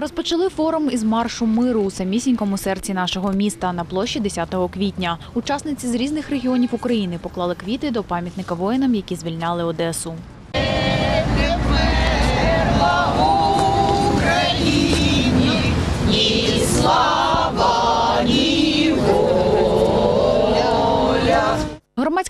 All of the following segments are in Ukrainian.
Розпочали форум із маршу миру у самісінькому серці нашого міста на площі 10 квітня. Учасниці з різних регіонів України поклали квіти до пам'ятника воїнам, які звільняли Одесу.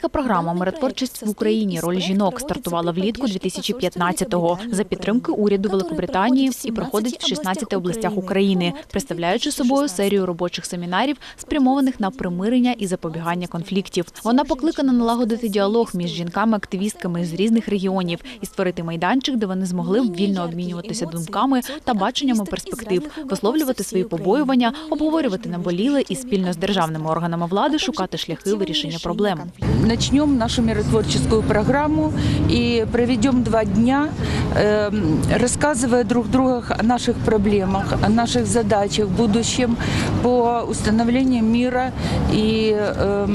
Громадська програма Миротворчість в Україні. Роль жінок стартувала влітку 2015-го за підтримки уряду Великобританії і проходить в 16 областях України, представляючи собою серію робочих семінарів, спрямованих на примирення і запобігання конфліктів. Вона покликана налагодити діалог між жінками-активістками з різних регіонів і створити майданчик, де вони змогли б вільно обмінюватися думками та баченнями перспектив, висловлювати свої побоювання, обговорювати наболіле і спільно з державними органами влади шукати шляхи вирішення проблем Начнем нашу миротворческую программу и проведем два дня, э, рассказывая друг другу о наших проблемах, о наших задачах в будущем по установлению мира и э,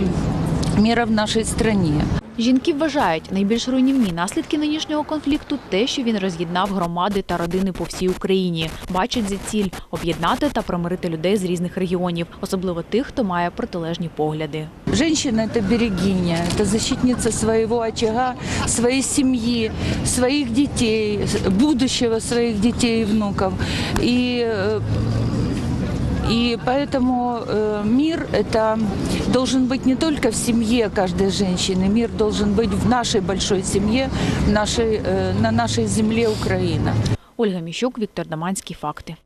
мира в нашей стране. Жінки вважають, найбільш руйнівні наслідки нинішнього конфлікту те, що він роз'єднав громади та родини по всій Україні. Бачать за ціль об'єднати та примирити людей з різних регіонів, особливо тих, хто має протилежні погляди. Женщина – это берегиня, это защитница своего очага, своей семьи, своих детей, будущего своих детей и внуков. И э, и поэтому э, мир это должен быть не только в семье каждой женщины, мир должен быть в нашей большой семье, в нашей, э, на нашей земле Украина. Ольга Міщук, Віктор Даманський. Факти.